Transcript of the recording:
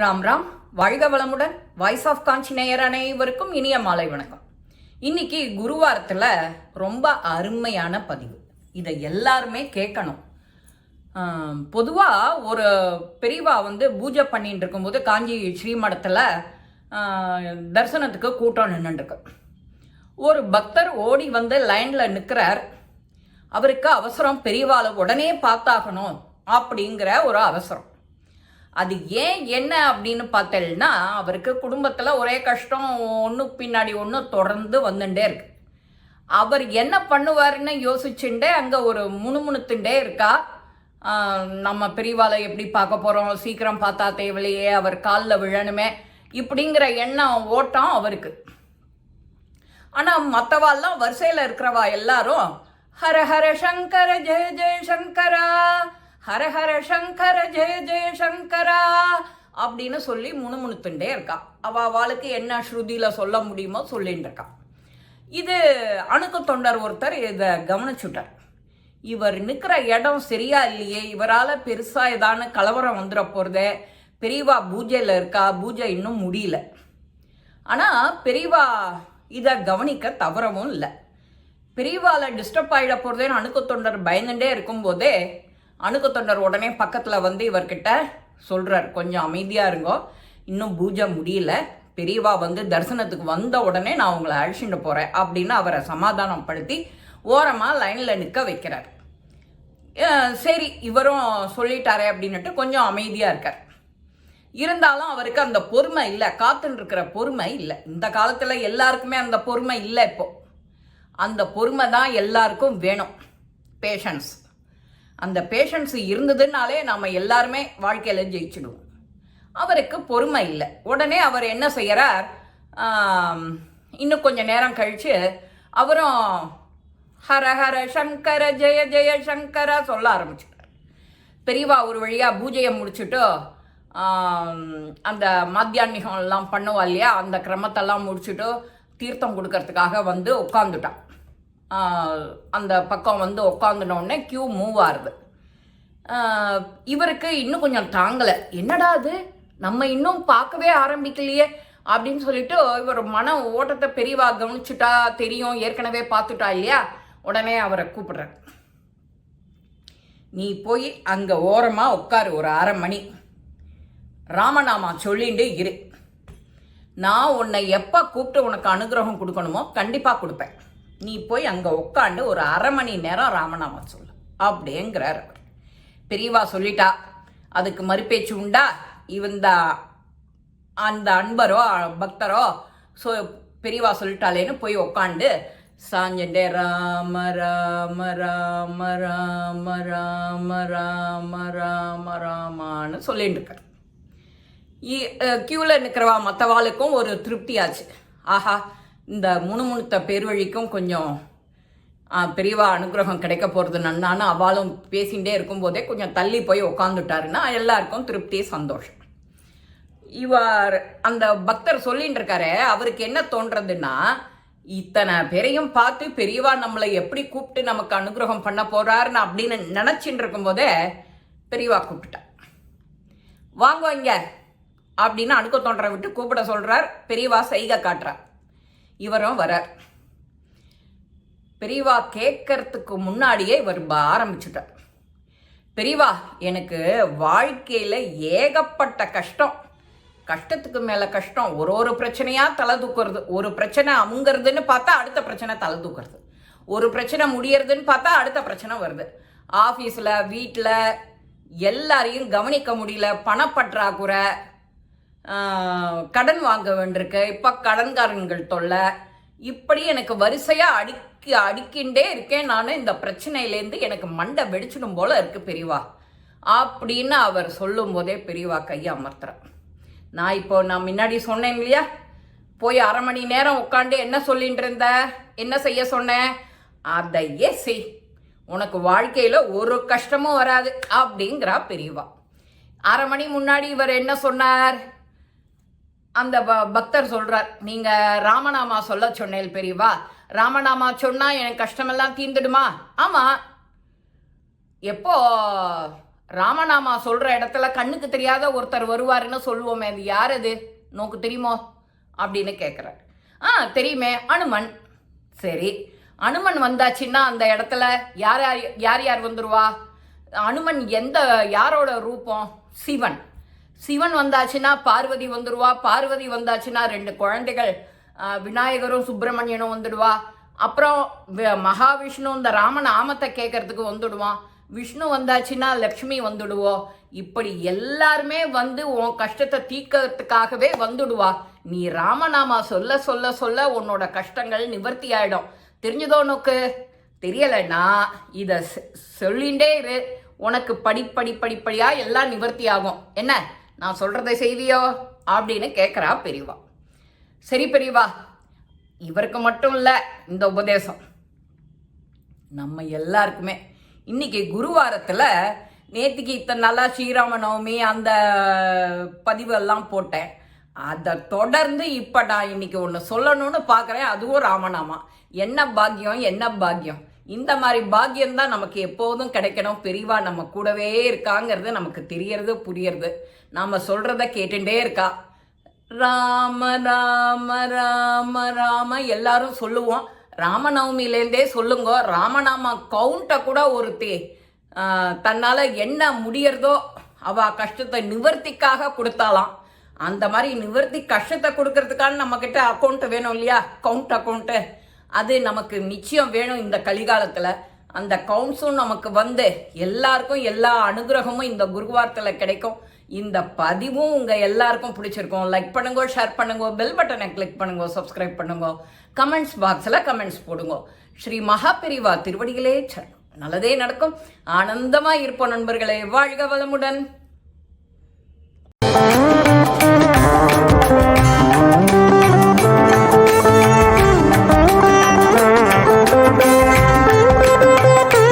ராம் ராம் வாழ்க வளமுடன் voice of காஞ்சி நேயர் அனைவருக்கும் இனிய மாலை வணக்கம். இன்னைக்கு குருவாரத்தில் ரொம்ப அருமையான பதிவு. இதை எல்லாருமே கேட்கணும். பொதுவாக ஒரு பெரியவா வந்து பூஜை பண்ணிட்டு இருக்கும்போது காஞ்சி ஸ்ரீமடத்தில் தரிசனத்துக்கு கூட்டம் நின்றுருக்கு ஒரு பக்தர் ஓடி வந்து லைனில் நிற்கிறார் அவருக்கு அவசரம் பெரியவாளை உடனே பார்த்தாகணும் அப்படிங்கிற ஒரு அவசரம். அது ஏன் என்ன அப்படின்னு பார்த்தேன்னா அவருக்கு குடும்பத்தில் ஒரே கஷ்டம் ஒன்று பின்னாடி ஒன்று தொடர்ந்து வந்துட்டே இருக்கு. அவர் என்ன பண்ணுவாருன்னு யோசிச்சுட்டே அங்கே ஒரு முணுமுணுத்துட்டே இருக்கா? நம்ம பெரியவாளை எப்படி பார்க்க போகிறோம் சீக்கிரம் பார்த்தா தேவையில்லையே அவர் காலில் விழணுமே இப்படிங்கிற எண்ணம் ஓட்டம் அவருக்கு. ஆனால் மற்றவாள்லாம் வரிசையில் இருக்கிறவா எல்லாரும் ஹர ஹர சங்கர ஜெய ஜெய சங்கரா ஹர ஹர சங்கர ஜெய ஜெய சங்கரா அப்படின்னு சொல்லி முணுமுணுத்துட்டே இருக்கா. அவ அவளுக்கு என்ன ஸ்ருதியில் சொல்ல முடியுமோ சொல்லிட்டு இருக்கா. இது அணுக்கு தொண்டர் ஒருத்தர் இதை கவனிச்சுட்டார். இவர் நிற்கிற இடம் சரியா இல்லையே இவரால் பெருசாக ஏதான கலவரம் வந்துட போகிறதே பெரியவா பூஜையில் இருக்கா பூஜை இன்னும் முடியல. ஆனால் பெரியவா இதை கவனிக்க தவறவும் இல்லை. பெரியவாவில் டிஸ்டர்ப் ஆகிட போகிறதேன்னு அணுக்கு தொண்டர் பயந்துட்டே இருக்கும்போதே அணுக்கு தொண்டர் உடனே பக்கத்தில் வந்து இவர்கிட்ட சொல்கிறார் கொஞ்சம் அமைதியாக இருங்கோ. இன்னும் பூஜை முடியல. பெரியவா வந்து தரிசனத்துக்கு வந்த உடனே நான் உங்களை அழிச்சுட்டு போகிறேன் அப்படின்னு அவரை சமாதானப்படுத்தி ஓரமாக லைனில் நிற்க வைக்கிறார். சரி இவரும் சொல்லிட்டாரே அப்படின்னுட்டு கொஞ்சம் அமைதியாக இருக்கார். இருந்தாலும் அவருக்கு அந்த பொறுமை இல்லை காத்துன்னு இருக்கிற பொறுமை இல்லை. இந்த காலத்தில் எல்லாருக்குமே அந்த பொறுமை இல்லை இப்போ. அந்த பொறுமை தான் எல்லாருக்கும் வேணும். பேஷன்ஸ் அந்த பேஷன்ஸ் இருந்ததுனாலே நம்ம எல்லாருமே வாழ்க்கையில் ஜெயிச்சிடுவோம். அவருக்கு பொறுமை இல்லை. உடனே அவர் என்ன செய்கிறார் இன்னும் கொஞ்சம் நேரம் கழித்து அவரும் ஹர ஹர சங்கர ஜெய ஜெய சங்கர சொல்ல ஆரம்பிச்சிட்டார். பெரியவா ஒரு வழியாக பூஜையை முடிச்சுட்டு அந்த மத்தியானிகம்லாம் பண்ணுவா இல்லையா? அந்த கிரமத்தெல்லாம் முடிச்சுட்டு தீர்த்தம் கொடுக்கறதுக்காக வந்து உட்காந்துட்டான் அந்த பக்கம் வந்து உட்காந்துன உடனே கியூ மூவ் ஆகுது இவருக்கு இன்னும் கொஞ்சம் தாங்கலை. என்னடா அது? நம்ம இன்னும் பார்க்கவே ஆரம்பிக்கலையே அப்படின்னு சொல்லிட்டு இவர் மன ஓட்டத்தை பெரியவா கவனிச்சுட்டா தெரியும். ஏற்கனவே பார்த்துட்டா இல்லையா? உடனே அவரை கூப்பிடுறார். நீ போய் அங்கே ஓரமாக உட்காரு ஒரு அரை மணி. ராமநாமா சொல்லிண்டு இரு. நான் உன்னை எப்போ கூப்பிட்டு உனக்கு அனுகிரகம் கொடுக்கணுமோ கண்டிப்பாக கொடுப்பேன். நீ போய் அங்கே உட்காந்து ஒரு அரை மணி நேரம் ராமநாமா சொல்லு. அப்படிங்கிறார் அவர். பெரியவா சொல்லிட்டா அதுக்கு மறுபேச்சு உண்டா? இவந்த அந்த அன்பரோ பக்தரோ? ஸோ பெரியவா சொல்லிட்டாலேன்னு போய் உக்காண்டு சாஞ்சண்டே ராம ராம ராம ராம ராம ராம ராம ராமான்னு சொல்லிட்டு இருக்கார் க்யூவில் நிற்கிறவா மற்றவாளுக்கும் ஒரு திருப்தியாச்சு. ஆஹா இந்த முணுமுணுத்த பேர்வழிக்கும் கொஞ்சம் பெரியவா அனுகிரகம் கிடைக்க போகிறது நன்னான்னு அவளும் பேசிகிட்டே இருக்கும்போதே கொஞ்சம் தள்ளி போய் உக்காந்துட்டாருன்னா எல்லாருக்கும் திருப்தி சந்தோஷம். இவர் அந்த பக்தர் சொல்லிட்டு இருக்காரு அவருக்கு என்ன தோன்றதுன்னா இத்தனை பேரையும் பார்த்து பெரியவா நம்மளை எப்படி கூப்பிட்டு நமக்கு அனுகிரகம் பண்ண போறாருன்னு அப்படின்னு நினச்சிட்டு இருக்கும்போதே பெரியவா கூப்பிட்டுட்டா வாங்க இங்க அப்படின்னு அணுக்க தோன்ற விட்டு கூப்பிட சொல்றார் பெரியவா செய்க காட்டுறார் இவரும் வரார். பெரியவா கேட்கறதுக்கு முன்னாடியே இவர் ஆரம்பிச்சுட்டார். பெரியவா எனக்கு வாழ்க்கையில் ஏகப்பட்ட கஷ்டம். கஷ்டத்துக்கு மேலே கஷ்டம். ஒரு ஒரு பிரச்சனையாக தலை தூக்குறது. ஒரு பிரச்சனை அமுங்கிறதுன்னு பார்த்தா அடுத்த பிரச்சனை தலை தூக்குறது. ஒரு பிரச்சனை முடியறதுன்னு பார்த்தா அடுத்த பிரச்சனை வருது. ஆஃபீஸில் வீட்டில் எல்லாரையும் கவனிக்க முடியல. பணப்பற்றாக்குறை. கடன் வாங்க வேண்டியிருக்கு. இப்போ கடன்காரன்கள் தொல்லை. இப்படி எனக்கு வரிசையாக அடிக்கி அடிக்கின்றே இருக்கேன். நான் இந்த பிரச்சனையிலேருந்து எனக்கு மண்டை வெடிச்சிடும் போல இருக்குது பெரியவா அப்படின்னு அவர் சொல்லும்போதே பெரியவா கையை அமர்த்துறேன் நான் இப்போ நான் முன்னாடி சொன்னேன் இல்லையா? போய் அரை மணி நேரம் உட்காந்து என்ன சொல்லிட்டு இருந்த? என்ன செய்ய சொன்னேன்? அதையே செய். உனக்கு வாழ்க்கையில் ஒரு கஷ்டமும் வராது. அப்படிங்கிறா பெரியவா அரை மணி முன்னாடி இவர் என்ன சொன்னார்? அந்த ப- பக்தர் சொல்றார் நீங்க ராமநாமா சொல்ல சொன்னேன் பெரியவா. ராமநாமா சொன்னா எனக்கு கஷ்டமெல்லாம் தீர்ந்துடுமா? ஆமா. எப்போ ராமநாமா சொல்ற இடத்துல கண்ணுக்கு தெரியாத ஒருத்தர் வருவாருன்னு சொல்லுவோமே அது யார் அது? நோக்கு தெரியுமோ? அப்படின்னு கேட்குறார் ஆ தெரியுமே அனுமன். சரி அனுமன் வந்தாச்சுன்னா அந்த இடத்துல யார் யார் யார் யார் வந்துருவா? அனுமன் எந்த யாரோட ரூபம்? சிவன். சிவன் வந்தாச்சுன்னா பார்வதி வந்துடுவா பார்வதி வந்தாச்சுன்னா ரெண்டு குழந்தைகள் விநாயகரும் சுப்பிரமணியனும் வந்துடுவா. அப்புறம் மகாவிஷ்ணு இந்த ராம நாமத்தை கேட்கறதுக்கு வந்துடுவான். விஷ்ணு வந்தாச்சுன்னா லக்ஷ்மி வந்துடுவோம் இப்படி எல்லாருமே வந்து உன் கஷ்டத்தை தீக்கிறதுக்காகவே வந்துடுவா. நீ ராமநாமா சொல்ல சொல்ல சொல்ல உன்னோட கஷ்டங்கள் நிவர்த்தி ஆயிடும். தெரிஞ்சதோ உனக்கு? தெரியலைன்னா இதை சொல்லிண்டே இரு. உனக்கு படிப்படி படிப்படியாக எல்லாம் நிவர்த்தி ஆகும். என்ன? நான் சொல்கிறத செய்வியோ அப்படின்னு கேட்குறா பெரியவா. சரி பெரியவா இவருக்கு மட்டும் இல்லை இந்த உபதேசம். நம்ம எல்லாருக்குமே இன்னைக்கு குருவாரத்தில் நேற்றுக்கு இத்தனை நாளா ஸ்ரீராம நவமி அந்த பதிவெல்லாம் போட்டேன். அதை தொடர்ந்து இப்போ நான் இன்னைக்கு ஒன்று சொல்லணும்னு பார்க்குறேன் அதுவும் ராமநாமா. என்ன பாக்கியம் என்ன பாக்கியம்? இந்த மாதிரி பாக்கியம் தான் நமக்கு எப்போதும் கிடைக்கணும். பெரியவா நம்ம கூடவே இருக்காங்கிறது நமக்கு தெரியறது புரியறது. நாம் சொல்கிறத கேட்டுட்டே இருக்கா. ராம ராம ராம ராம எல்லாரும் சொல்லுவோம். ராமநவமிலேருந்தே சொல்லுங்க. ராமநாம கவுண்ட்டை கூட ஒருத்தி தன்னால் என்ன முடியறதோ அவ கஷ்டத்தை நிவர்த்திக்காக கொடுத்தாலாம். அந்த மாதிரி நிவர்த்தி கஷ்டத்தை கொடுக்கறதுக்கான நம்மக்கிட்ட அக்கௌண்ட்டு வேணும் இல்லையா? கவுண்ட் அக்கௌண்ட்டு அது நமக்கு நிச்சயம் வேணும் இந்த கலிகாலத்தில். அந்த கவுண்ட்ஸும் நமக்கு வந்து எல்லாருக்கும் எல்லா அனுகிரகமும் இந்த குருவாரத்தில் கிடைக்கும். இந்த பதிவும் உங்கள் எல்லாருக்கும் பிடிச்சிருக்கும். லைக் பண்ணுங்க ஷேர் பண்ணுங்க பெல் பட்டனை கிளிக் பண்ணுங்க சப்ஸ்கிரைப் பண்ணுங்க கமெண்ட்ஸ் பாக்ஸில் கமெண்ட்ஸ் போடுங்க. ஸ்ரீ மகாபிரிவா திருவடிகளே சரணம் நல்லதே நடக்கும். ஆனந்தமாக இருப்போம் நண்பர்களே. வாழ்க வளமுடன்.